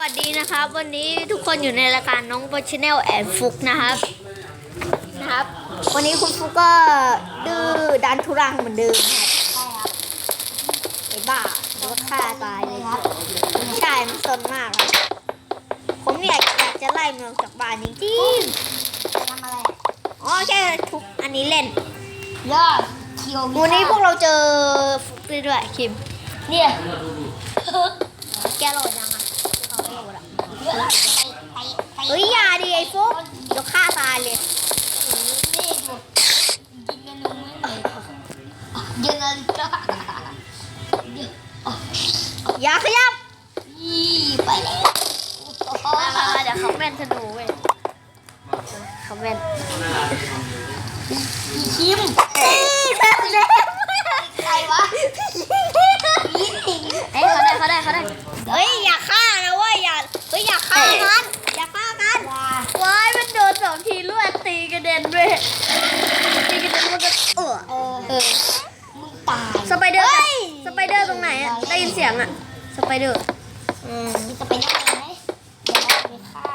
สวัสดีนะครับ วันนี้ทุกคนอยู่ในรายการน้องบอชแนลแอนฟุกนะครับนะครับ วันนี้คุณฟุกก็ดื้อดันทุรังเหมือนเดิมนะครับไอ้บ้าโดนฆ่าตายเลยครับใช่มันสนมากครับผมเนี่ยอยากจะไล่มันออกจากบ้านจริงทำอะไรๆอ๋อแค่ทุบอันนี้เล่นยอดเคียววันนี้พวกเราเจอฟุกด้วยคิมเนี่ยแกโหลดยังอะ เอาไม่โหลดอะเยอะไปไปไปเฮ้ยอย่าดิไอ้ฟุกเดี๋ยวฆ่าตายเลยนี่ดูยิงกันลงไม่เลยยาฬิกาอย่าขยับยี่ไปแล้วเดี๋ยวเขาแม่นธนูเว้ยเขาแม่นคิม แม่นแม่น ใครวะยี่ เอ้ยเขาได้เขาได้เขาได้ เฮ้ยอย่าฆ่านะเว้ยอย่า เฮ้ยอย่าฆ่ากันอย่าฆ่ากันว้ายมันโดนสองทีลวดตีกระเด็นด้วยตีกระเด็นมันก็เออ เออ เออ มึงตาย สไปเดอร์อะสไปเดอร์ตรงไหนอะได้ยินเสียง อะสไปเดอร์ อืมมึงจะไปได้ไหมเดี๋ยวเราไปฆ่า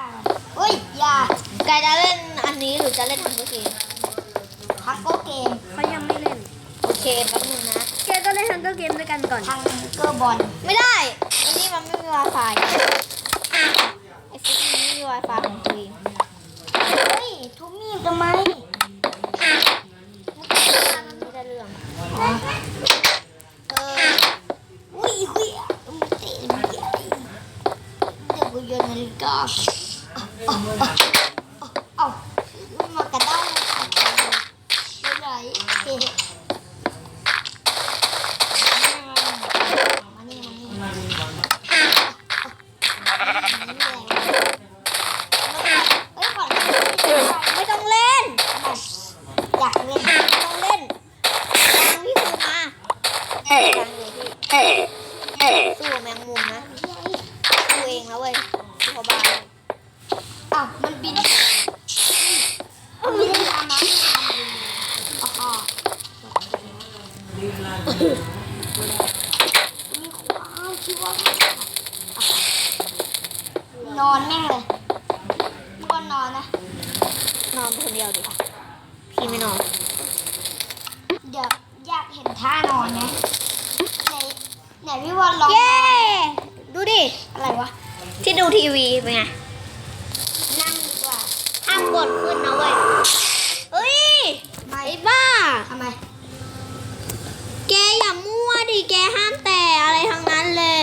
เฮ้ยอย่ากายจะเล่นอันนี้หรือจะเล่นทังเกอร์เกมพักก็เกมเขายังไม่เล่น โอเคแป๊บนึงนะแกก็เล่นทังเกอร์เกมด้วยกันก่อนทางเกอร์บอลไม่ได้ อันนี้มันไม่มี Wi-Fi ไอ้ฟุกมันไม่มี Wi-Fi ของตัวเองเฮ้ยทุบมีดทำไมมันไม่ได้เรื่อง ยวกูโยนนาฬิกาเอาเอาเอาเอามันมากระด้างไม่ไหนเฮ้มานี่มานี่เอ้ยก่อน ไม่ต้องเล่น อยากเล่น ไม่ต้องเล่นทางพี่คือมาทางเลยพี่สู้กับแมงมุมนะสู้เองแล้วเว้ยสู้เขาบ้า อ้าวมันบินบินตามมาอ๋อมีขวานคิดว่านอนแม่งเลยพี่ว่านอนนะ นอนคนเดียวดิพี่ไม่นอน เดี๋ยวอยาก เห็นท่านอนไงไหนไหนพี่วันลองเย้ ดูดิ อะไรวะ ที่ดูทีวีเป็นไง นั่งดีกว่าห้ามกดขึ้นนะเว้ยเฮ้ยไม่ไอ้บ้า ทำไมแกอย่ามั่วดิแกห้ามแต่อะไรทั้งนั้นเลย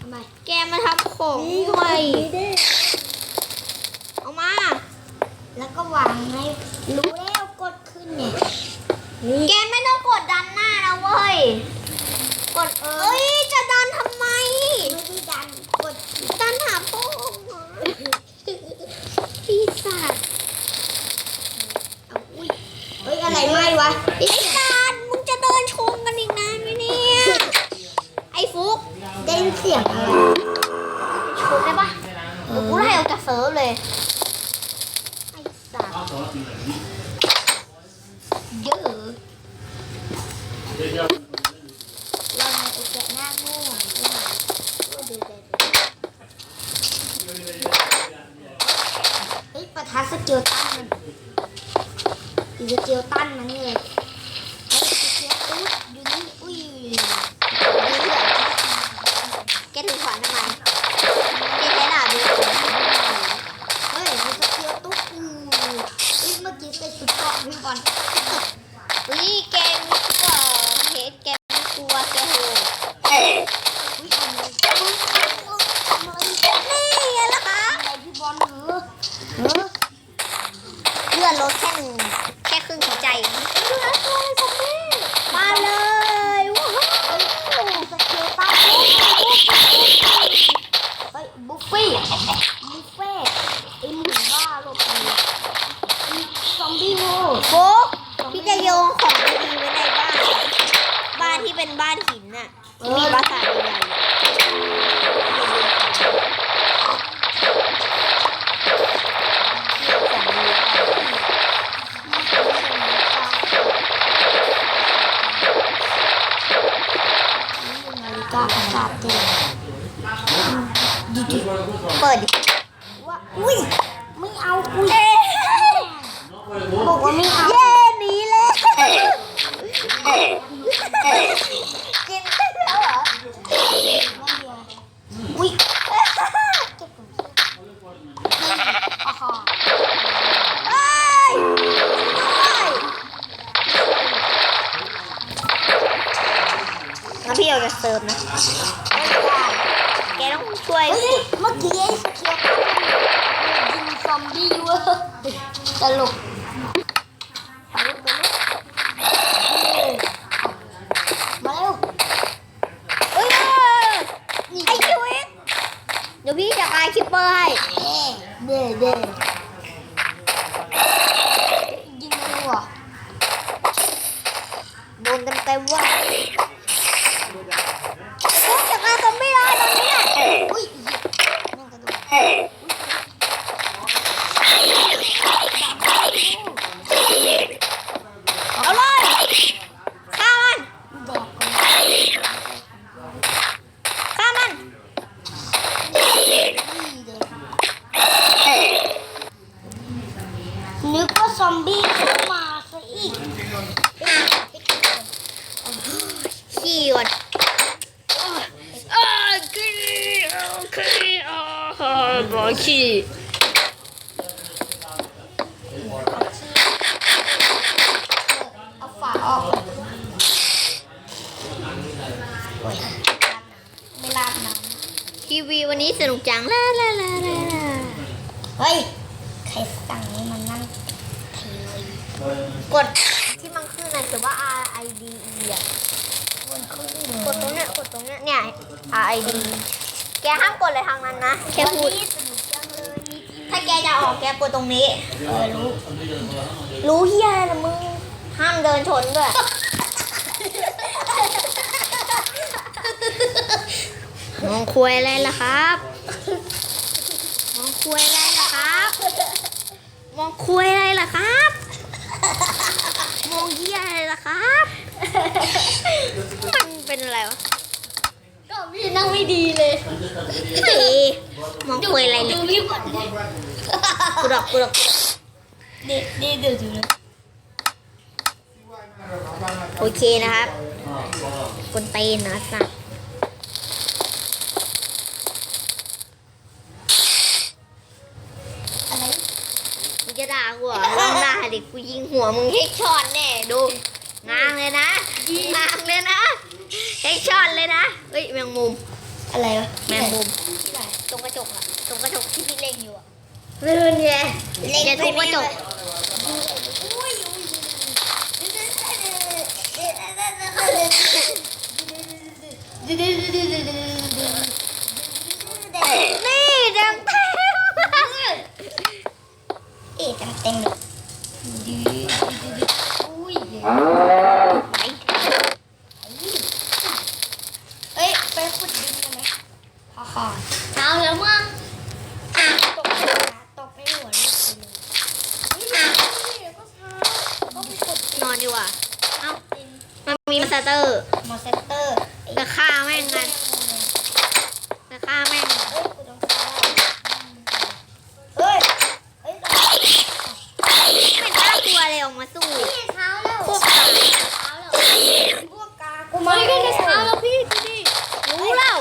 ทำไมแกมาทำของด้วย เอามา แล้วก็วางให้รู้แล้วกดขึ้นเนี่ย แกไม่ต้องกดดันหน้านะเว้ย กดเอ้ยจะดันทำไม ไม่ได้ดันกดดันหาพ่อเหรอพี่สัตว์เอาอุ้ยเฮ้ยอะไรไหมวะพี่สัตว์มึงจะเดินชมกันอีกนานไหมเนี่ย ไอ้ฟุกได้ยินเสียงอะไรชมได้ปะเดี๋ยวกูไล่ออกจากเซิร์ฟเลย ไอ้สัตว์ เยอะเราในอุจจาระหน้าโง่เฮ้ยประทัดสเกลตันมันอีสเกลตันมันนี่เลยเฮ้ยสเกลตุ๊ดอยู่นี่อุ้ย แก ถือขวานทำไมแกใช้ดาบดิ เฮ้ยมีสเกลตุ๊ดอู้เฮ้ยเมื่อกี้ใส่ชุดเกราะพี่บอล เฮ้ยแกไม่กลัวเพชรแกไม่กลัวแกโหด อุ้ยทำอะไรอุ้ยทำอะไร นี่ไงล่ะคะ อะไรพี่บอลเหรอเหรอ เลื่อนรถแค่หนึ่งแค่ครึ่งหัวใจเลื่อนตัวเลยสักทีมาเลยว้าว เฮ้ยสเกลตันเฮ้ยบุฟฟี่บุฟเฟ่ไอหมูบ้าหลบไปซอมบี้โง่ โฟกพี่จะโยงของดีๆไว้ในบ้าน บ้านที่เป็นบ้านหินน่ะที่มีปราสาทใหญ่ๆ นาฬิกาประสาทเต็มหยุดเปิดดิว่าอุ้ยไม่เอาอุ้ยเอ๊ะบอกว่าไม่เอา เย้หนีเลยกินได้แล้วเหรอ อุ้ยเก็บก่อนอ่าฮะ เอ้ยงั้นพี่ เอาจะเซิร์ฟนะแกต้องช่วยเฮ้ยเมื่อกี้ไอ้สเกียวยิงซอมบี้เว้ยตลกไปลุกไปลุกมาเร็วเอ้ยนี่ไอ้คิวเอ็กเดี๋ยวพี่จะกายคิปเปอร์ให้เด้เด้ยิงมันว่ะโดนเต็มเต็มๆว่ะไอ้พวกจะกายซอมบี้ ได้ตอนนี้เนี่ย อุ้ยแม่งกระโดด เอาเลยฆ่ามัน แดกก่อน ฆ่ามัน นี่เด็กนึกว่าซอมบี้เข้ามาซะอีก ขี้ก่อนเออขี้โอเคอ๋อบอก ขี้เอาฝาออกโอ้ยไม่ลาดน้ทีวีวันนี้สนุกจังลาลาลาลาลาำเฮ้ย ใครสั่งให้มันนั่งทีวีกดที่มันขึ้นนะแต่ว่า R I D E อะมันขึ้นกดตรงเนี้ยกดตรงเนี้ยเนี่ย R I D แกห้ามกดเลยทางนั้นนะ แค่พูด ถ้าแกจะออกแกกดตรงนี้ เออรู้ รู้เฮียอะไรละมึง ห้ามเดินชนด้วย มองคุยอะไรล่ะครับ มองคุยอะไรล่ะครับ มองคุยอะไรล่ะครับ มองเฮียอะไรล่ะครับ มันเป็นอะไรวะ พี่นั่งไม่ดีเลยเอ๊ะมองคุยอะไรดูเนี่ยพี่ก่อนเลยกูดอกกูดอกเด็ดเด็ดเดี๋ยวดูนะโอเคนะครับกวนตีนนะสัตว์อะไรมึงจะด่ากูเหรอลองด่าดิกูยิงหัวมึงให้ช็อตแน่ดูง้างเลยนะง้างเลยนะ ให้ช็อตเลยนะเฮ้ยแมงมุม อะไรวะแมงมุมที่ไหนตรงกระจกอะตรงกระจกที่พี่เล่งอยู่อะเลื่อนไงแกทุบกระจกอุ้ยอุ้ยนี่ดังเต็มเอ๊ะจังเต็มเลยดีอุ้ย เอ้ยไปขุดดินกันไหมฮ่าฮ่า เช้าแล้วมั้ง อะตกไปตกไปหัวลูกไปเลยนี่เดี๋ยวก็เช้าก็ไปขุดดิน นอนดีกว่าเอ้า ดิน มันมีมาสเตอร์ มอเซนเตอร์ไอ้ จะฆ่าแม่งกันจะฆ่าแม่ง เอ้ยกูต้องเข้าเฮ้ยเฮ้ย ไม่น่ากลัวเลยออกมาสู้ พี่เช้าแล้ว พวกกา เช้าแล้วพวกกากูมา เฮ้ยก็จะเช้าแล้วพี่ดูดิรู้แล้ว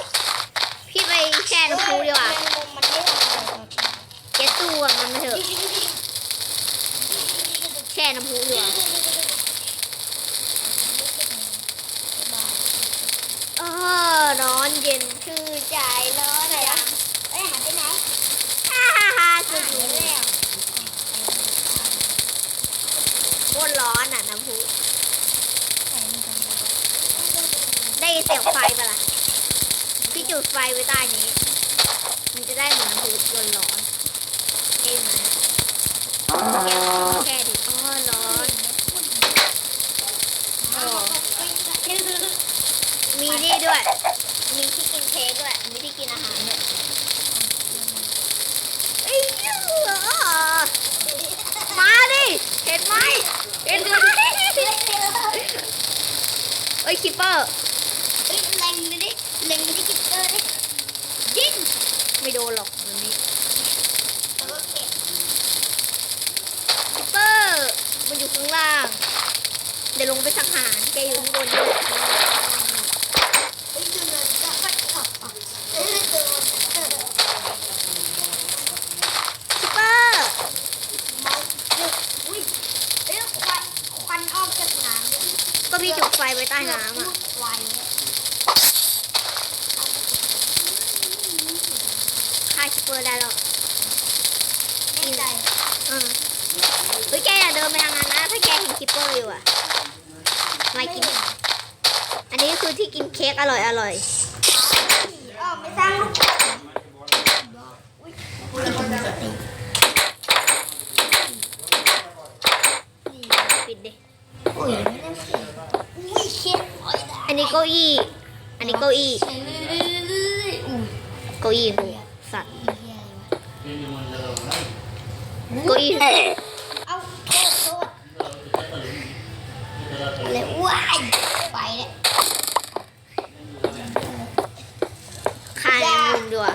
พี่ไปแช่น้ำพุดีกว่า แมงมุมมันไม่ทำอะไรหรอก แกสู้กับมันมาเถอะ แช่น้ำพุดีกว่าเออร้อนเย็นชื่นใจร้อนอะไรอะ เอ้ยหายไปไหน ฮ่าฮ่าฮ่าสุดอยู่แล้วโค ตรร้อนอะน้ำพุได้ยินเสียงไฟปะล่ะพี่จุดไฟไว้ใต้นี้ มันจะได้เหมือนน้ำพุร้อนร้อนเอ้ยไหมแค่แค่ดิอ๋อร้อนโอ้มีนี่ด้วย มีที่กินเค้กด้วย เห็นไหมเห็นไหมเอ้ยคิปเปอร์เล็งดิเล็งดิคิปเปอร์ดิยิงไม่โดนหรอกตันนี้คิปเปอร์มันอยู่ข้างล่าง เดี๋ยวลงไปสังหารแกอยู่ข้างบนด้วย เลยว่ะมากิน อันนี้คือที่กินเค้กอร่อยอร่อยออไม่สร้างปิดดิอันนี้เก้าอี้ อันนี้เก้าอี้เก้าอี้สัตว์เก้าอี้ ว้ายไปแล้วคานในมุมดีกว่า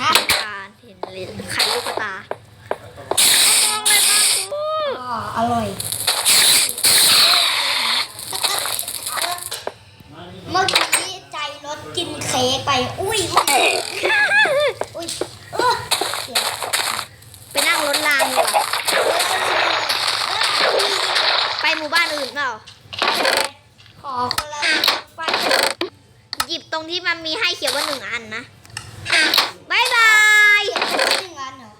ฮะคานเห็นเลยไข่ลูกตาองมองอะไรบ้างกูอ๋ออร่อย เมื่อกี้ใจรถกินเค้กไป อุ้ยอุ้ยอุ้ยเออเสีย ไปนั่งรถรางดีกว่าไปหมู่บ้านอื่นเปล่า ขอคนละไป หยิบตรงที่มันมีให้เขียนว่าหนึ่งอันนะบายบาย หนึ่งอันเหรอ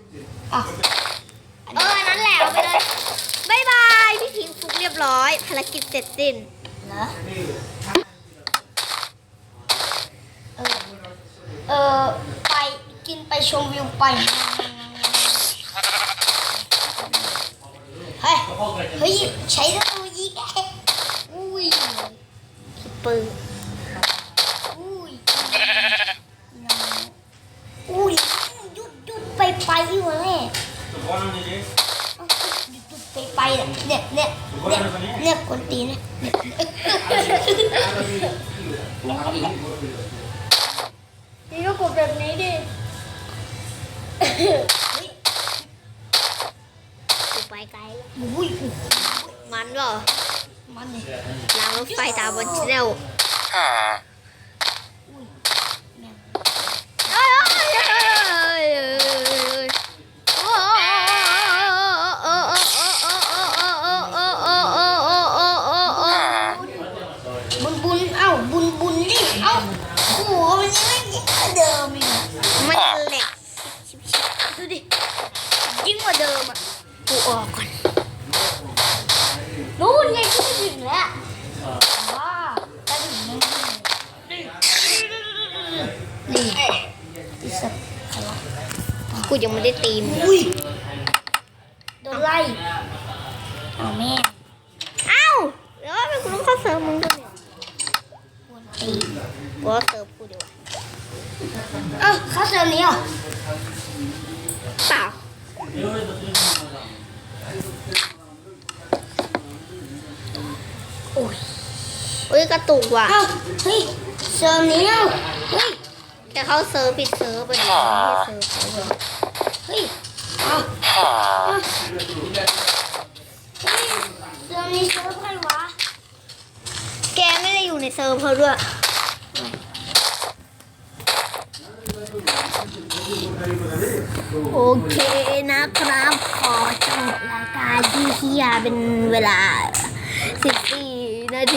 อะ เอออันนั้นแหละเอาไปเลยบายบายพี่ทิ้งฟุกเรียบร้อย ภ สิ้นเหรอเออเออไปกินไปชมวิวไปเฮ้ยเฮ้ยใช้ตัวยิงแกอุ้ยปืน นตีเนี่ยเนี่ยนี่ก็กดแบบนี้ดิเฮ้ยกูไปไกลแล้วอุ้ยมันเหรอมันเนี่ยรางรถไฟตามบนชแนลอุ้ย ยิ่งกว่าเดิมอีกมันแหล็กดูดิ ยิ่งกว่าเดิมอะกูออกก่อนนู่นไงที่ถึงแล้วว้าจะถึงแล้วนี่นี่สัตว์กูยังไม่ได้ตีมอุ้ยโดนไล่เอาแม่ ตุกว่ะ เอ้าเฮ้ยเซลล์นี้เอ้าเฮ้ยแกเข้าเซิร์ฟผิดเซิร์ฟไปดิไม่ใช่เซิร์ฟเขาเลยเฮ้ยเอ้าเอ้าเฮ้ยเซลล์นี้เซิร์ฟใครวะแกไม่ได้อยู่ในเซิร์ฟเขาด้วยโอเคนะครับ ขอจบรายการที่เฮียเป็นเวลา14นาที